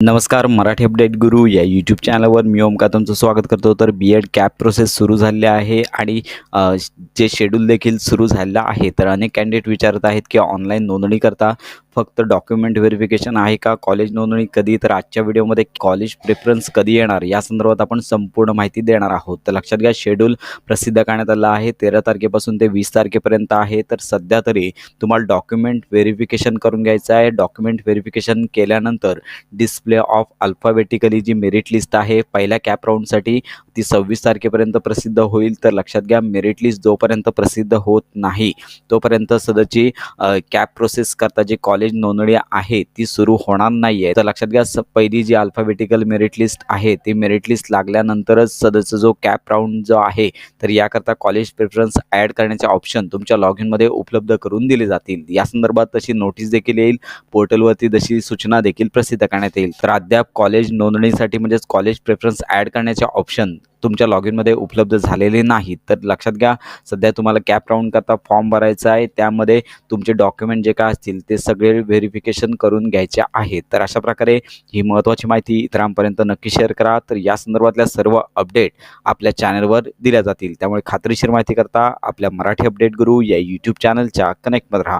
नमस्कार मराठी अपडेट गुरु या यूट्यूब चॅनलवर मी ओमका तुमचं स्वागत करतो. तर बी एड कॅप प्रोसेस सुरू झालेली आहे आणि जे शेड्यूल देखील सुरू झालेलं आहे तर अनेक कॅन्डिडेट विचारत आहेत की ऑनलाईन नोंदणी करता फक्त डॉक्युमेंट व्हेरिफिकेशन आहे का? कॉलेज नोंदणी कधी? तर आजच्या व्हिडिओमध्ये कॉलेज प्रेफरन्स कधी येणार? या संदर्भात आपण संपूर्ण माहिती देणार आहोत. तर लक्षात घ्या शेड्यूल प्रसिद्ध करण्यात आलं आहे. तेरा तारखेपासून ते वीस तारखेपर्यंत आहे. तर सध्या तरी तुम्हाला डॉक्युमेंट व्हेरिफिकेशन करून घ्यायचं आहे. डॉक्युमेंट व्हेरिफिकेशन केल्यानंतर डिस्प्ले ऑफ अल्फाबेटिकली जी मेरिट लिस्ट आहे पहिल्या कॅप राऊंडसाठी ती सव्वीस तारखेपर्यंत प्रसिद्ध होईल. तर लक्षात घ्या मेरिट लिस्ट जोपर्यंत प्रसिद्ध होत नाही तोपर्यंत सदरची कॅप प्रोसेस करता जी कॉलेज नोंदणी आहे ती सुरू होणार नाही आहे तर लक्षात घ्या स- पहिली जी अल्फाबेटिकल मेरिट लिस्ट आहे ती मेरिट लिस्ट लागल्यानंतरच सदरचा जो कॅप राऊंड जो आहे तर याकरता कॉलेज प्रेफरन्स ॲड करण्याचे ऑप्शन तुमच्या लॉग इनमध्ये उपलब्ध करून दिले जातील. या संदर्भात तशी नोटीस देखील येईल पोर्टलवरती तशी सूचना देखील प्रसिद्ध करण्यात येईल. तर अद्याप कॉलेज नोंदणीसाठी म्हणजेच कॉलेज प्रेफरन्स ॲड करण्याचे ऑप्शन तुमच्या लॉग इनमध्ये उपलब्ध झालेले नाहीत. तर लक्षात घ्या सध्या तुम्हाला कॅप राऊंड करता फॉर्म भरायचा आहे. त्यामध्ये तुमचे डॉक्युमेंट जे काय असतील ते सगळे व्हेरिफिकेशन करून घ्यायचे आहेत. तर अशा प्रकारे ही महत्त्वाची माहिती इतरांपर्यंत नक्की शेअर करा. तर या संदर्भातल्या सर्व अपडेट आपल्या चॅनलवर दिल्या जातील. त्यामुळे खात्रीशीर माहिती करता आपल्या मराठी अपडेट गुरु या यूट्यूब चॅनलच्या कनेक्टमध्ये राहा.